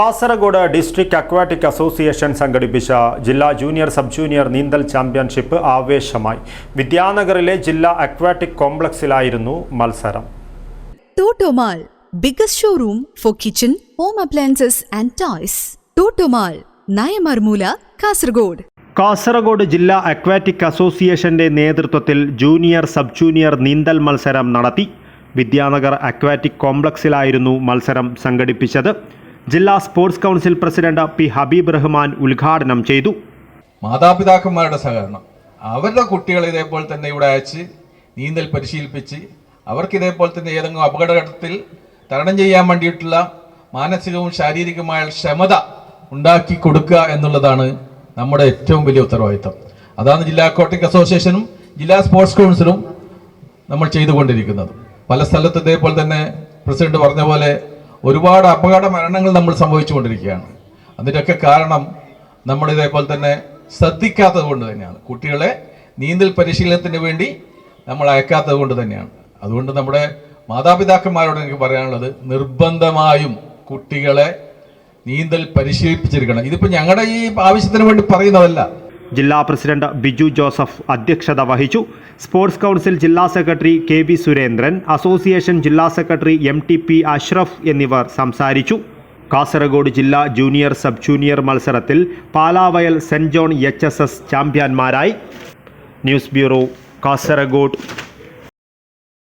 Kasaragod district aquatic association സംഘടിപ്പിച്ച ജില്ലാ junior sub junior നീന്തൽ ചാമ്പ്യൻഷിപ്പ് ആവേശമായി. വിദ്യാനഗറിലെ ജില്ലാ അക്വാറ്റിക് കോംപ്ലക്സിലായിരുന്നു മത്സരം. Totomall biggest showroom for kitchen home appliances and toys. Totomall Nayamarmoola Kasaragod. Kasaragod ജില്ലാ അക്വാറ്റിക് അസോസിയേഷന്റെ നേതൃത്വത്തിൽ ജൂനിയർ സബ് ജൂനിയർ നീന്തൽ മത്സരം നടത്തി. വിദ്യാനഗർ അക്വാറ്റിക് കോംപ്ലക്സിലായിരുന്നു മത്സരം സംഘടിപ്പിച്ചത്. ജില്ലാ sports council president P Habeeb Rahman ഉദ്ഘാടനം ചെയ്തു. മാതാപിതാക്കന്മാരുടെ സഹകരണം. അവരുടെ കുട്ടികളെ ഇതേപോലെ തന്നെ ഇവിടെ അയച്ച് നീന്തൽ പരിശീലിപ്പിച്ച് അവർക്ക് ഇതേപോലെ തന്നെ ഏതെങ്കിലും അപകടഘട്ടത്തിൽ തരണം ചെയ്യാൻ വേണ്ടിയിട്ടുള്ള മാനസികവും ശാരീരികവുമായ ക്ഷമത ഉണ്ടാക്കി കൊടുക്കുക എന്നുള്ളതാണ് നമ്മുടെ ഏറ്റവും വലിയ ഉത്തരവാദിത്തം. അതാണ് ജില്ലാ അക്വാട്ടിക് അസോസിയേഷനും ജില്ലാ സ്പോർട്സ് കൗൺസിലും നമ്മൾ ചെയ്തുകൊണ്ടിരിക്കുന്നത്. പല സ്ഥലത്ത് ഇതേപോലെ തന്നെ പ്രസിഡന്റ് പറഞ്ഞ പോലെ ഒരുപാട് അപകട മരണങ്ങൾ നമ്മൾ സംഭവിച്ചുകൊണ്ടിരിക്കുകയാണ്. അതിന്റെയൊക്കെ കാരണം നമ്മൾ ഇതേപോലെ തന്നെ ശ്രദ്ധിക്കാത്തത് കൊണ്ട് തന്നെയാണ്. കുട്ടികളെ നീന്തൽ പരിശീലനത്തിന് വേണ്ടി നമ്മൾ അയക്കാത്തത് കൊണ്ട് തന്നെയാണ്. അതുകൊണ്ട് നമ്മുടെ മാതാപിതാക്കന്മാരോട് എനിക്ക് പറയാനുള്ളത് നിർബന്ധമായും കുട്ടികളെ നീന്തൽ പരിശീലിപ്പിച്ചിരിക്കണം. ഇതിപ്പോൾ ഞങ്ങളുടെ ഈ ആവശ്യത്തിന് വേണ്ടി പറയുന്നതല്ല. ജില്ലാ പ്രസിഡന്റ് ബിജു ജോസഫ് അധ്യക്ഷത വഹിച്ചു. സ്പോർട്സ് കൗൺസിൽ ജില്ലാ secretary K V Surendran association ജില്ലാ secretary M T P Ashraf എന്നിവർ സംസാരിച്ചു. കാസർഗോഡ് ജില്ലാ ജൂനിയർ സബ് ജൂനിയർ മത്സരത്തിൽ Palavayal saint John H S S ചാമ്പ്യന്മാരായി. News bureau Kasaragod.